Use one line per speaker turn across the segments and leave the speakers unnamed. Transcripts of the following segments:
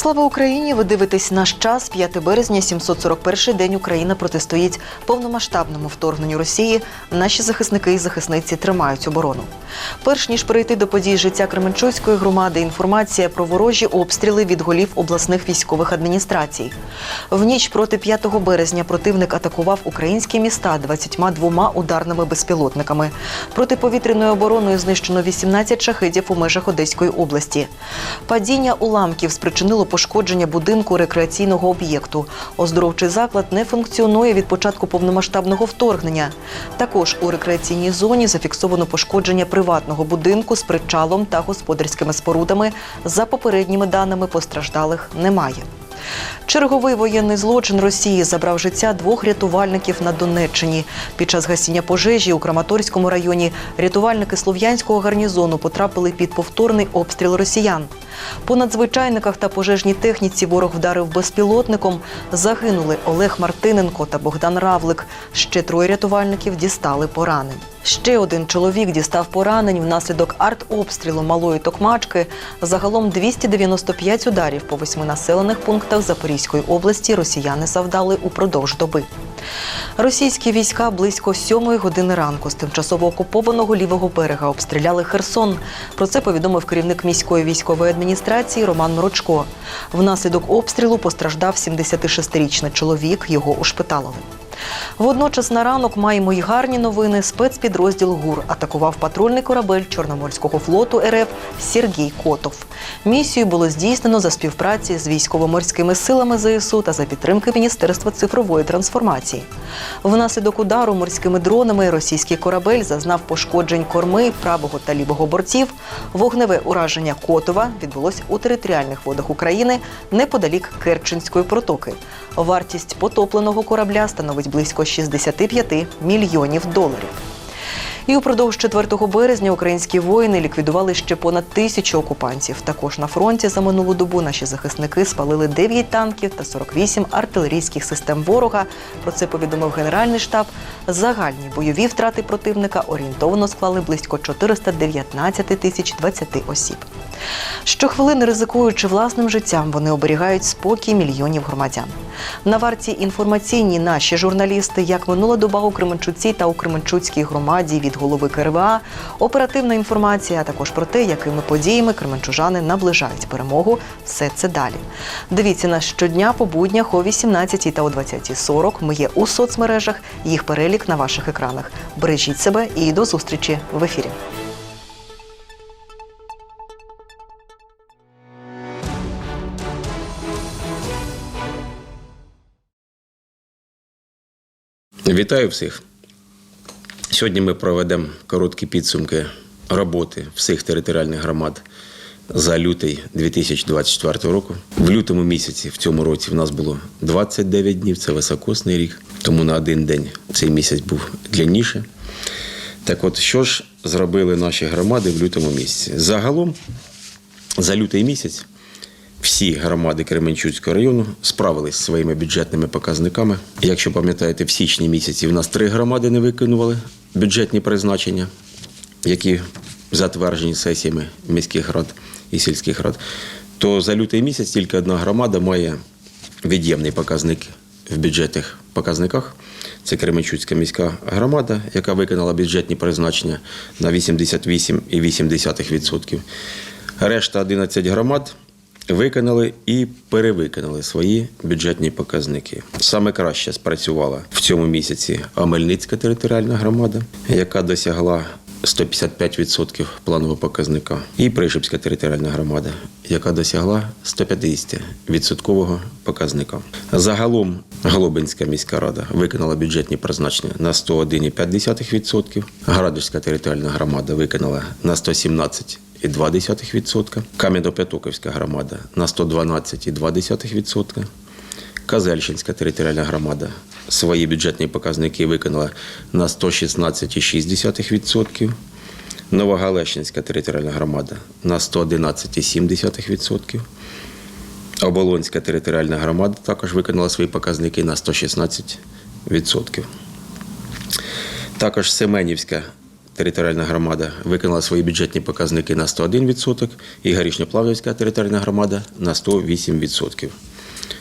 Слава Україні! Ви дивитесь наш час. 5 березня, 741 день Україна протистоїть повномасштабному вторгненню Росії. Наші захисники і захисниці тримають оборону. Перш ніж перейти до подій життя Кременчуцької громади, інформація про ворожі обстріли від голів обласних військових адміністрацій. В ніч проти 5 березня противник атакував українські міста 22 ударними безпілотниками. Протиповітряною обороною знищено 18 шахидів у межах Одеської області. Падіння уламків спричинило пошкодження будинку рекреаційного об'єкту. Оздоровчий заклад не функціонує від початку повномасштабного вторгнення. Також у рекреаційній зоні зафіксовано пошкодження приватного будинку з причалом та господарськими спорудами. За попередніми даними постраждалих немає. Черговий воєнний злочин Росії забрав життя двох рятувальників на Донеччині. Під час гасіння пожежі у Краматорському районі рятувальники слов'янського гарнізону потрапили під повторний обстріл росіян. По надзвичайниках та пожежній техніці ворог вдарив безпілотником. Загинули Олег Мартиненко та Богдан Равлик. Ще троє рятувальників дістали поранень. Ще один чоловік дістав поранень внаслідок артобстрілу малої токмачки. Загалом 295 ударів по восьми населених пунктах Запорізької області росіяни завдали упродовж доби. Російські війська близько сьомої години ранку з тимчасово окупованого лівого берега обстріляли Херсон. Про це повідомив керівник міської військової адміністрації Роман Мрочко. Внаслідок обстрілу постраждав 76-річний чоловік. Його ушпиталили. Водночас на ранок маємо й гарні новини. Спецпідрозділ ГУР атакував патрульний корабель Чорноморського флоту РФ Сергій Котов. Місію було здійснено за співпраці з військово-морськими силами ЗСУ та за підтримки Міністерства цифрової трансформації. Внаслідок удару морськими дронами російський корабель зазнав пошкоджень корми правого та лівого бортів. Вогневе ураження Котова відбулось у територіальних водах України неподалік Керченської протоки. Вартість потопленого корабля становить близько 65 мільйонів доларів. І упродовж 4 березня українські воїни ліквідували ще понад тисячу окупантів. Також на фронті за минулу добу наші захисники спалили 9 танків та 48 артилерійських систем ворога. Про це повідомив Генеральний штаб. Загальні бойові втрати противника орієнтовно склали близько 419 тисяч 20 осіб. Щохвилини ризикуючи власним життям, вони оберігають спокій мільйонів громадян. На варті інформаційні наші журналісти, як минула доба у Кременчуці та у Кременчуцькій громаді від голови КРВА, оперативна інформація, а також про те, якими подіями кременчужани наближають перемогу. Все це далі. Дивіться нас щодня по буднях о 18 та о 20.40. Ми є у соцмережах. Їх перелік на ваших екранах. Бережіть себе і до зустрічі в ефірі.
Вітаю всіх. Сьогодні ми проведемо короткі підсумки роботи всіх територіальних громад за лютий 2024 року. В лютому місяці в цьому році в нас було 29 днів, це високосний рік, тому на один день цей місяць був длинніше. Так от, що ж зробили наші громади в лютому місяці? Загалом, за лютий місяць всі громади Кременчуцького району справились зі своїми бюджетними показниками. Якщо пам'ятаєте, в січні місяці в нас три громади не виконували бюджетні призначення, які затверджені сесіями міських рад і сільських рад. То за лютий місяць тільки одна громада має від'ємний показник в бюджетних показниках. Це Кременчуцька міська громада, яка виконала бюджетні призначення на 88,8%. Решта 11 громад виконали і перевиконали свої бюджетні показники. Саме краще спрацювала в цьому місяці Омельницька територіальна громада, яка досягла 155% планового показника, і Пришипська територіальна громада, яка досягла 150% показника. Загалом Голобинська міська рада виконала бюджетні призначення на 101,5%, Градівська територіальна громада виконала на 117%. 2,2%, Кам'янопетоковська громада на 112,2%, Казельщинська територіальна громада свої бюджетні показники виконала на 116,6%, Новогалещинська територіальна громада на 111,7%, Оболонська територіальна громада також виконала свої показники на 116%. Також Семенівська територіальна громада виконала свої бюджетні показники на 101%, і Горішньоплавнівська територіальна громада на 108%.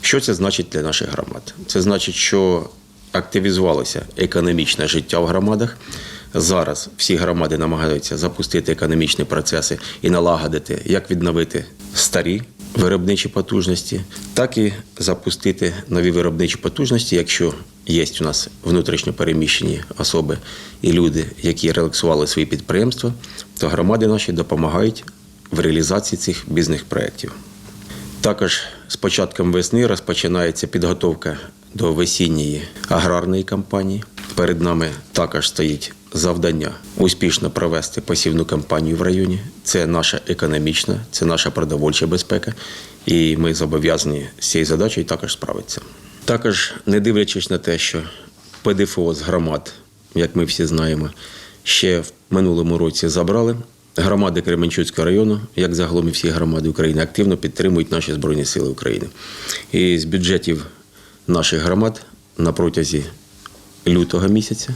Що це значить для наших громад? Це значить, що активізувалося економічне життя в громадах. Зараз всі громади намагаються запустити економічні процеси і налагодити, як відновити старі виробничі потужності, так і запустити нові виробничі потужності, якщо є у нас внутрішньо переміщені особи і люди, які релаксували свої підприємства, то громади наші допомагають в реалізації цих бізнес-проєктів. Також з початком весни розпочинається підготовка до весінньої аграрної кампанії. Перед нами також стоїть завдання успішно провести посівну кампанію в районі. Це наша економічна, це наша продовольча безпека, і ми зобов'язані з цією задачею також справитися. Також, не дивлячись на те, що ПДФО з громад, як ми всі знаємо, ще в минулому році забрали. Громади Кременчуцького району, як загалом і всі громади України, активно підтримують наші Збройні Сили України. І з бюджетів наших громад на протязі лютого місяця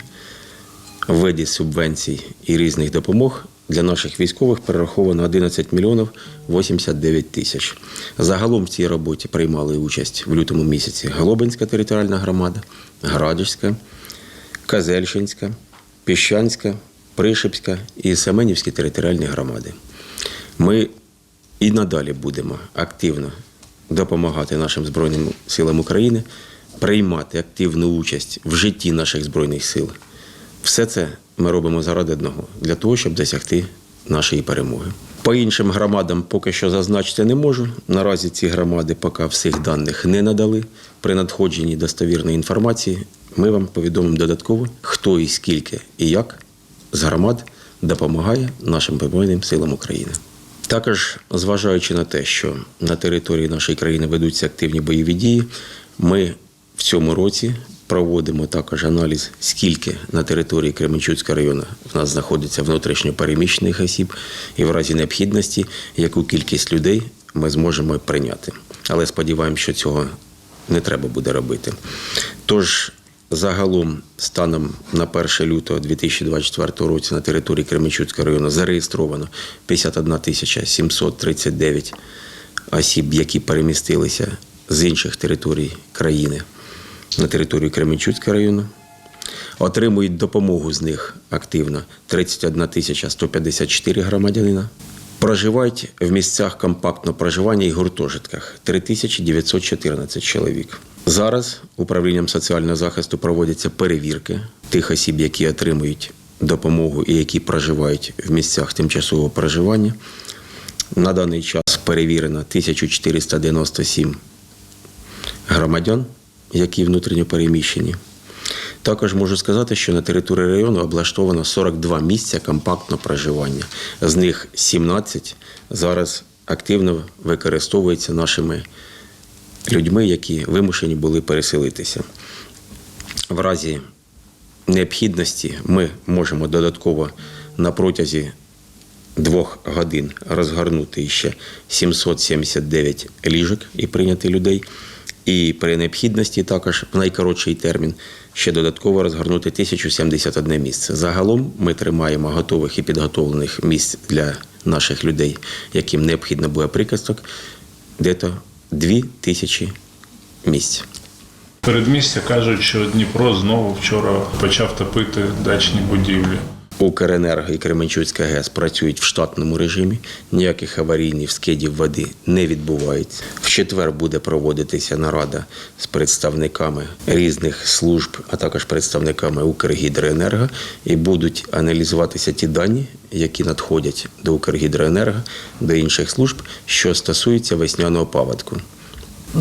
в виді субвенцій і різних допомог для наших військових перераховано 11 мільйонів 89 тисяч. Загалом в цій роботі приймали участь в лютому місяці Голобинська територіальна громада, Градівська, Казельшинська, Піщанська, Пришипська і Семенівські територіальні громади. Ми і надалі будемо активно допомагати нашим Збройним силам України, приймати активну участь в житті наших Збройних сил. Все це ми робимо заради одного для того, щоб досягти нашої перемоги. По іншим громадам поки що зазначити не можу. Наразі ці громади поки всіх даних не надали. При надходженні достовірної інформації ми вам повідомимо додатково, хто і скільки і як з громад допомагає нашим Збройним силам України. Також, зважаючи на те, що на території нашої країни ведуться активні бойові дії, ми в цьому році проводимо також аналіз, скільки на території Кременчуцького району в нас знаходиться внутрішньо переміщених осіб, і в разі необхідності, яку кількість людей ми зможемо прийняти. Але сподіваємося, що цього не треба буде робити. Тож Загалом, станом на 1 лютого 2024 року на території Кременчуцького району зареєстровано 51 тисяча 739 осіб, які перемістилися з інших територій країни на територію Кременчуцького району. Отримують допомогу з них активно 31 тисяча 154 громадянина. Проживають в місцях компактного проживання і гуртожитках 3914 чоловік. Зараз управлінням соціального захисту проводяться перевірки тих осіб, які отримують допомогу і які проживають в місцях тимчасового проживання. На даний час перевірено 1497 громадян, які внутрішньо переміщені. Також можу сказати, що на території району облаштовано 42 місця компактного проживання. З них 17 зараз активно використовуються нашими людьми, які вимушені були переселитися. В разі необхідності ми можемо додатково на протязі двох годин розгорнути ще 779 ліжок і прийняти людей. І при необхідності також в найкоротший термін ще додатково розгорнути 1071 місце. Загалом ми тримаємо готових і підготовлених місць для наших людей, яким необхідно буде прикасток, дето 2 тисячі місць.
Передмістя кажуть, що Дніпро знову вчора почав топити дачні будівлі.
Укренерго і Кременчуцька ГЕС працюють в штатному режимі. Ніяких аварійних скидів води не відбувається. В четвер буде проводитися нарада з представниками різних служб, а також представниками Укргідроенерго, і будуть аналізуватися ті дані, які надходять до Укргідроенерго, до інших служб, що стосуються весняного паводку.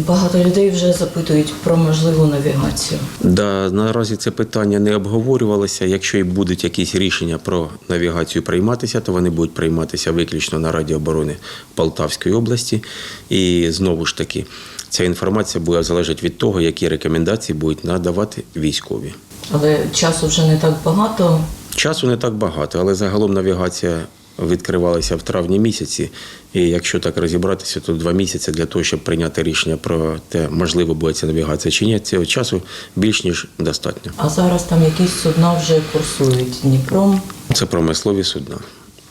Багато людей вже запитують про можливу навігацію.
Да, наразі це питання не обговорювалося. Якщо і будуть якісь рішення про навігацію прийматися, то вони будуть прийматися виключно на Раді оборони Полтавської області. І знову ж таки, ця інформація буде залежати від того, які рекомендації будуть надавати військові.
Але часу вже не так багато.
Часу не так багато, але загалом навігація відкривалася в травні місяці. І якщо так розібратися, то два місяці для того, щоб прийняти рішення про те, можливо буде ця навігація чи ні, цього часу більш ніж достатньо.
А зараз там якісь судна вже курсують Дніпром.
Це промислові судна.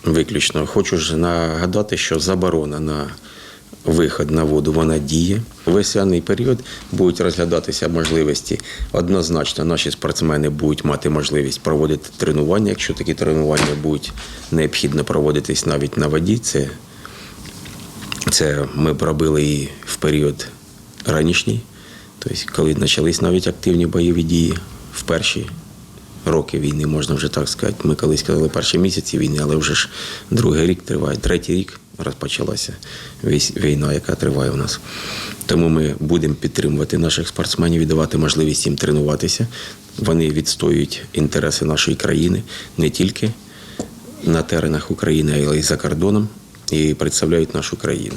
Виключно. Хочу ж нагадати, що заборона на вихід на воду вона діє. У весняний період будуть розглядатися можливості. Однозначно, наші спортсмени будуть мати можливість проводити тренування. Якщо такі тренування будуть необхідно проводитись навіть на воді, це, це ми робили і в період ранішній, тобто коли почались навіть активні бойові дії в перші роки війни, можна вже так сказати. Ми колись казали перші місяці війни, але вже ж другий рік триває, третій рік розпочалася війна, яка триває у нас. Тому ми будемо підтримувати наших спортсменів і давати можливість їм тренуватися. Вони відстоюють інтереси нашої країни не тільки на теренах України, але й за кордоном і представляють нашу країну.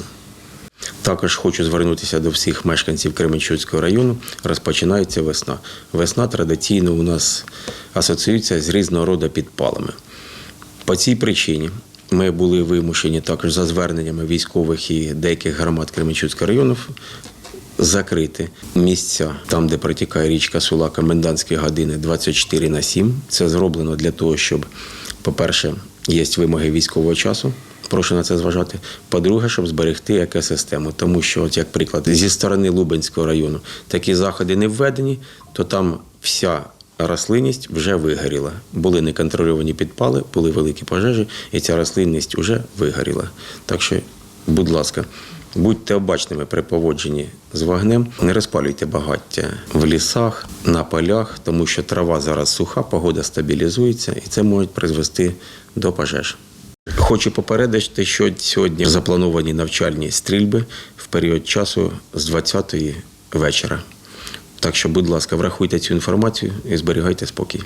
Також хочу звернутися до всіх мешканців Кременчуцького району. Розпочинається весна. Весна традиційно у нас асоціюється з різного роду підпалами. По цій причині ми були вимушені також за зверненнями військових і деяких громад Кременчуцького району закрити місця там, де протікає річка Сула комендантські години 24 на 7. Це зроблено для того, щоб, по-перше, є вимоги військового часу. Прошу на це зважати. По-друге, щоб зберегти екосистему. Тому що, от як приклад, зі сторони Лубенського району такі заходи не введені, то там вся рослинність вже вигоріла. Були неконтрольовані підпали, були великі пожежі, і ця рослинність вже вигоріла. Так що, будь ласка, будьте обачними при поводженні з вогнем, не розпалюйте багаття в лісах, на полях, тому що трава зараз суха, погода стабілізується, і це може призвести до пожеж. Хочу попередити, що сьогодні заплановані навчальні стрільби в період часу з 20-ї вечора. Так що, будь ласка, врахуйте цю інформацію і зберігайте спокій.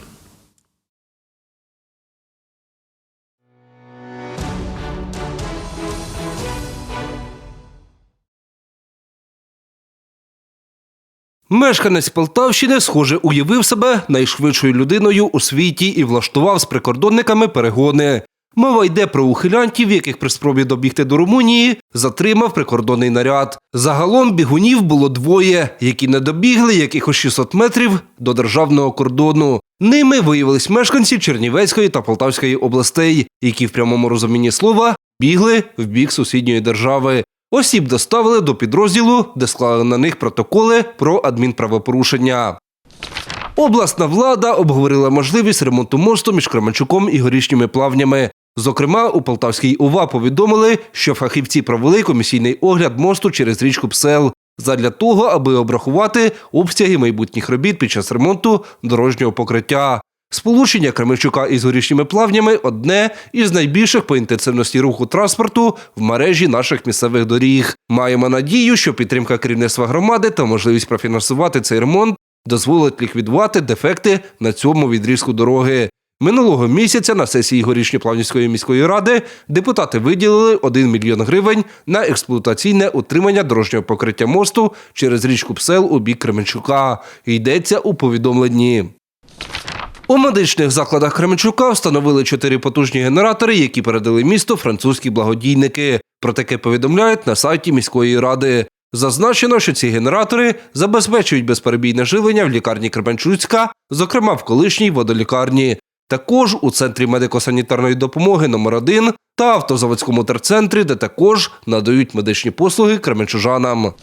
Мешканець Полтавщини, схоже, уявив себе найшвидшою людиною у світі і влаштував з прикордонниками перегони. Мова йде про ухилянтів, яких при спробі добігти до Румунії затримав прикордонний наряд. Загалом бігунів було двоє, які не добігли якихось 600 метрів до державного кордону. Ними виявились мешканці Чернівецької та Полтавської областей, які в прямому розумінні слова бігли в бік сусідньої держави. Осіб доставили до підрозділу, де склали на них протоколи про адмінправопорушення. Обласна влада обговорила можливість ремонту мосту між Кременчуком і горішніми плавнями. Зокрема, у Полтавській ОВА повідомили, що фахівці провели комісійний огляд мосту через річку Псел задля того, аби обрахувати обсяги майбутніх робіт під час ремонту дорожнього покриття. Сполучення Кременчука із горішніми плавнями одне із найбільших по інтенсивності руху транспорту в мережі наших місцевих доріг. Маємо надію, що підтримка керівництва громади та можливість профінансувати цей ремонт дозволить ліквідувати дефекти на цьому відрізку дороги. Минулого місяця на сесії Горішньоплавнівської міської ради депутати виділили 1 мільйон гривень на експлуатаційне утримання дорожнього покриття мосту через річку Псел у бік Кременчука. Йдеться у повідомленні. У медичних закладах Кременчука встановили чотири потужні генератори, які передали місту французькі благодійники. Про таке повідомляють на сайті міської ради. Зазначено, що ці генератори забезпечують безперебійне живлення в лікарні Кременчуцька, зокрема в колишній водолікарні. Також у центрі медико-санітарної допомоги номер 1 та автозаводському терцентрі, де також надають медичні послуги кременчужанам.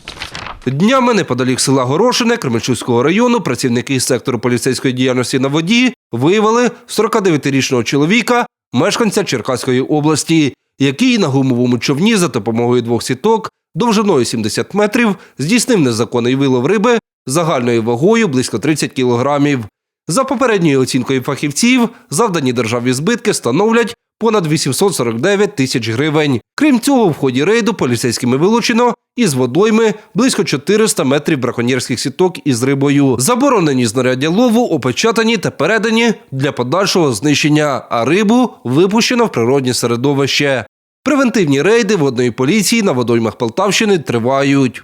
Днями неподалік села Горошине Кременчуцького району працівники сектору поліцейської діяльності на воді виявили 49-річного чоловіка, мешканця Черкаської області, який на гумовому човні за допомогою двох сіток довжиною 70 метрів здійснив незаконний вилов риби загальною вагою близько 30 кілограмів. За попередньою оцінкою фахівців, завдані державі збитки становлять понад 849 тисяч гривень. Крім цього, в ході рейду поліцейськими вилучено із водойми близько 400 метрів браконьєрських сіток із рибою. Заборонені знаряддя лову опечатані та передані для подальшого знищення, а рибу випущено в природнє середовище. Превентивні рейди водної поліції на водоймах Полтавщини тривають.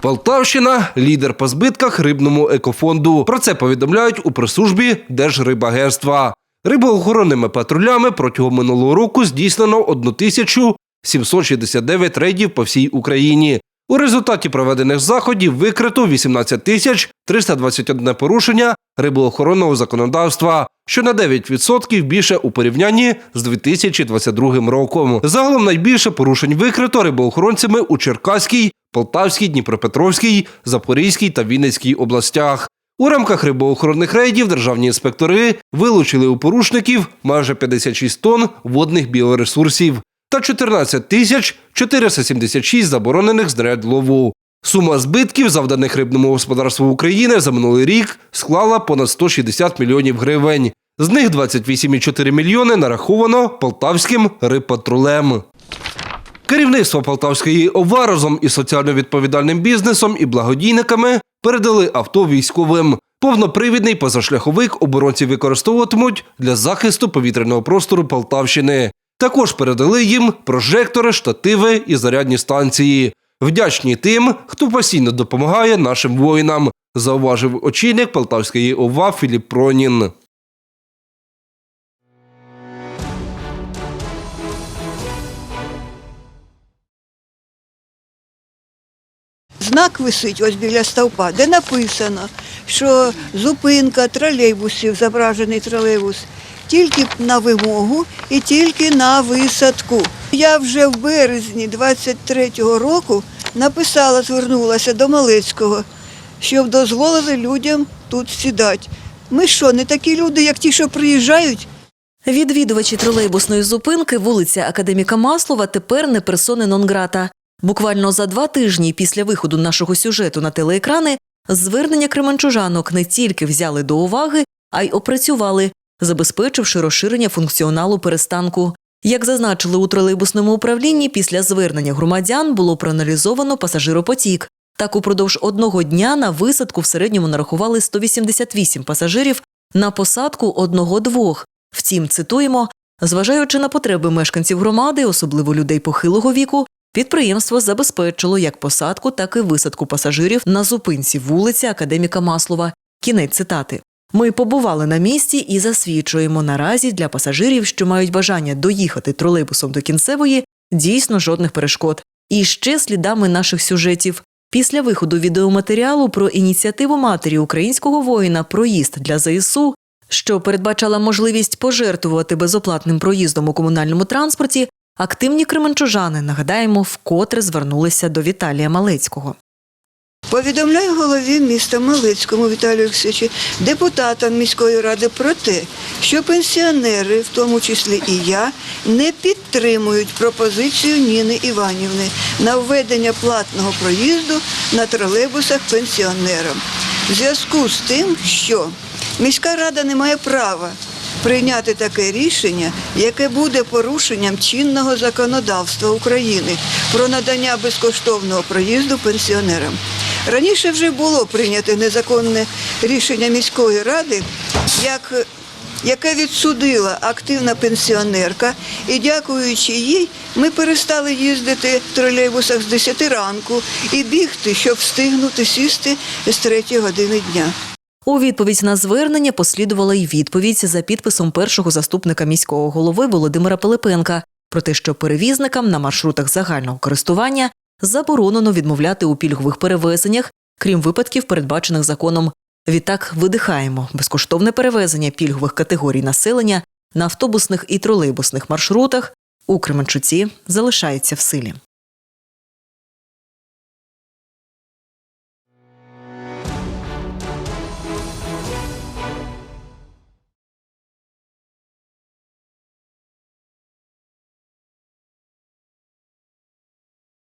Полтавщина лідер по збитках рибному екофонду. Про це повідомляють у прес-службі Держрибагентства. Рибоохоронними патрулями протягом минулого року здійснено 1769 рейдів по всій Україні. У результаті проведених заходів викрито 18 тисяч 321 порушення рибоохоронного законодавства, що на 9% більше у порівнянні з 2022 роком. Загалом найбільше порушень викрито рибоохоронцями у Черкаській, Полтавській, Дніпропетровській, Запорізькій та Вінницькій областях. У рамках рибоохоронних рейдів державні інспектори вилучили у порушників майже 56 тонн водних біоресурсів та 14 тисяч 476 заборонених знарядь лову. Сума збитків, завданих рибному господарству України за минулий рік, склала понад 160 мільйонів гривень. З них 28,4 мільйони нараховано полтавським рибпатрулем. Керівництво Полтавської ОВА разом із соціально відповідальним бізнесом і благодійниками передали авто військовим. Повнопривідний позашляховик оборонці використовуватимуть для захисту повітряного простору Полтавщини. Також передали їм прожектори, штативи і зарядні станції. Вдячні тим, хто постійно допомагає нашим воїнам, зауважив очільник Полтавської ОВА Філіп Пронін.
Знак висить ось біля стовпа, де написано, що зупинка тролейбусів, зображений тролейбус, тільки на вимогу і тільки на висадку. Я вже в березні 23-го року написала, звернулася до Малецького, щоб дозволили людям тут сідати. Ми що, не такі люди, як ті, що приїжджають?
Відвідувачі тролейбусної зупинки вулиця Академіка Маслова тепер не персони нон-грата. Буквально за два тижні після виходу нашого сюжету на телеекрани звернення кременчужанок не тільки взяли до уваги, а й опрацювали, забезпечивши розширення функціоналу перестанку. Як зазначили у тролейбусному управлінні, після звернення громадян було проаналізовано пасажиропотік. Так, упродовж одного дня на висадку в середньому нарахували 188 пасажирів, на посадку одного-двох. Втім, цитуємо, зважаючи на потреби мешканців громади, особливо людей похилого віку, підприємство забезпечило як посадку, так і висадку пасажирів на зупинці вулиці Академіка Маслова. Кінець цитати. Ми побували на місці і засвідчуємо наразі для пасажирів, що мають бажання доїхати тролейбусом до кінцевої, дійсно жодних перешкод. І ще слідами наших сюжетів. Після виходу відеоматеріалу про ініціативу матері українського воїна проїзд для ЗСУ, що передбачала можливість пожертвувати безоплатним проїздом у комунальному транспорті, активні кременчужани, нагадаємо, вкотре звернулися до Віталія Малецького.
Повідомляю голові міста Малицькому Віталію Олексійовичу, депутатам міської ради про те, що пенсіонери, в тому числі і я, не підтримують пропозицію Ніни Іванівни на введення платного проїзду на тролейбусах пенсіонерам. В зв'язку з тим, що міська рада не має права прийняти таке рішення, яке буде порушенням чинного законодавства України про надання безкоштовного проїзду пенсіонерам. Раніше вже було прийнято незаконне рішення міської ради, як, яке відсудила активна пенсіонерка, і дякуючи їй, ми перестали їздити в тролейбусах з 10 ранку і бігти, щоб встигнути сісти з 3 години дня.
У відповідь на звернення послідувала й відповідь за підписом першого заступника міського голови Володимира Пилипенка про те, що перевізникам на маршрутах загального користування заборонено відмовляти у пільгових перевезеннях, крім випадків, передбачених законом. Відтак видихаємо безкоштовне перевезення пільгових категорій населення на автобусних і тролейбусних маршрутах у Кременчуці залишається в силі.